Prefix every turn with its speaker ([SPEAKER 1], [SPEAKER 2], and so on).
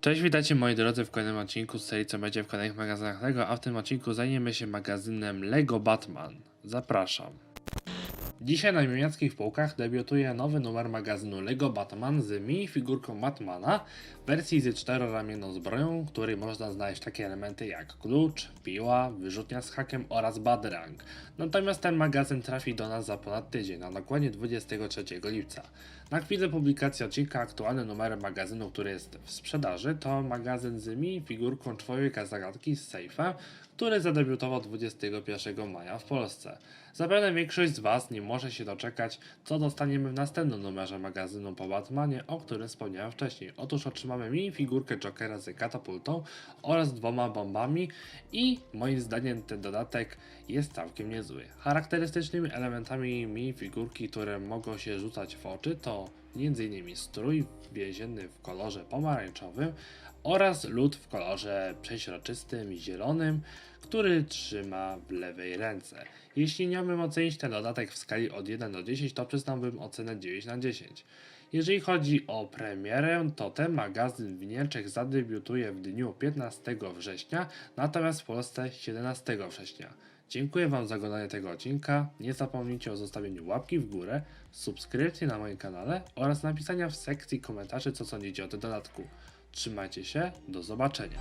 [SPEAKER 1] Cześć, witajcie moi drodzy w kolejnym odcinku z serii co będzie w kolejnych magazynach LEGO, a w tym odcinku zajmiemy się magazynem LEGO Batman. Zapraszam. Dzisiaj na niemieckich półkach debiutuje nowy numer magazynu LEGO Batman z minifigurką Batmana w wersji z czteroramienną zbroją, w której można znaleźć takie elementy jak klucz, piła, wyrzutnia z hakiem oraz badrang. Natomiast ten magazyn trafi do nas za ponad tydzień, a dokładnie 23 lipca. Na chwilę publikacji odcinka aktualny numer magazynu, który jest w sprzedaży, to magazyn z minifigurką Człowieka Zagadki z Sejfa, który zadebiutował 21 maja w Polsce. Zapewne większość z Was nie może się doczekać, co dostaniemy w następnym numerze magazynu po Batmanie, o którym wspomniałem wcześniej. Otóż otrzymamy minifigurkę Jokera z katapultą oraz dwoma bombami i moim zdaniem ten dodatek jest całkiem niezły. Charakterystycznymi elementami minifigurki, które mogą się rzucać w oczy to m.in. strój więzienny w kolorze pomarańczowym oraz lód w kolorze przeźroczystym i zielonym, który trzyma w lewej ręce. Jeśli miałbym ocenić ten dodatek w skali od 1 do 10, to przyznałbym ocenę 9 na 10. Jeżeli chodzi o premierę, to ten magazyn w Niemczech zadebiutuje w dniu 15 września, natomiast w Polsce 17 września. Dziękuję Wam za oglądanie tego odcinka. Nie zapomnijcie o zostawieniu łapki w górę, subskrypcji na moim kanale oraz napisania w sekcji komentarzy, co sądzicie o tym dodatku. Trzymajcie się, do zobaczenia.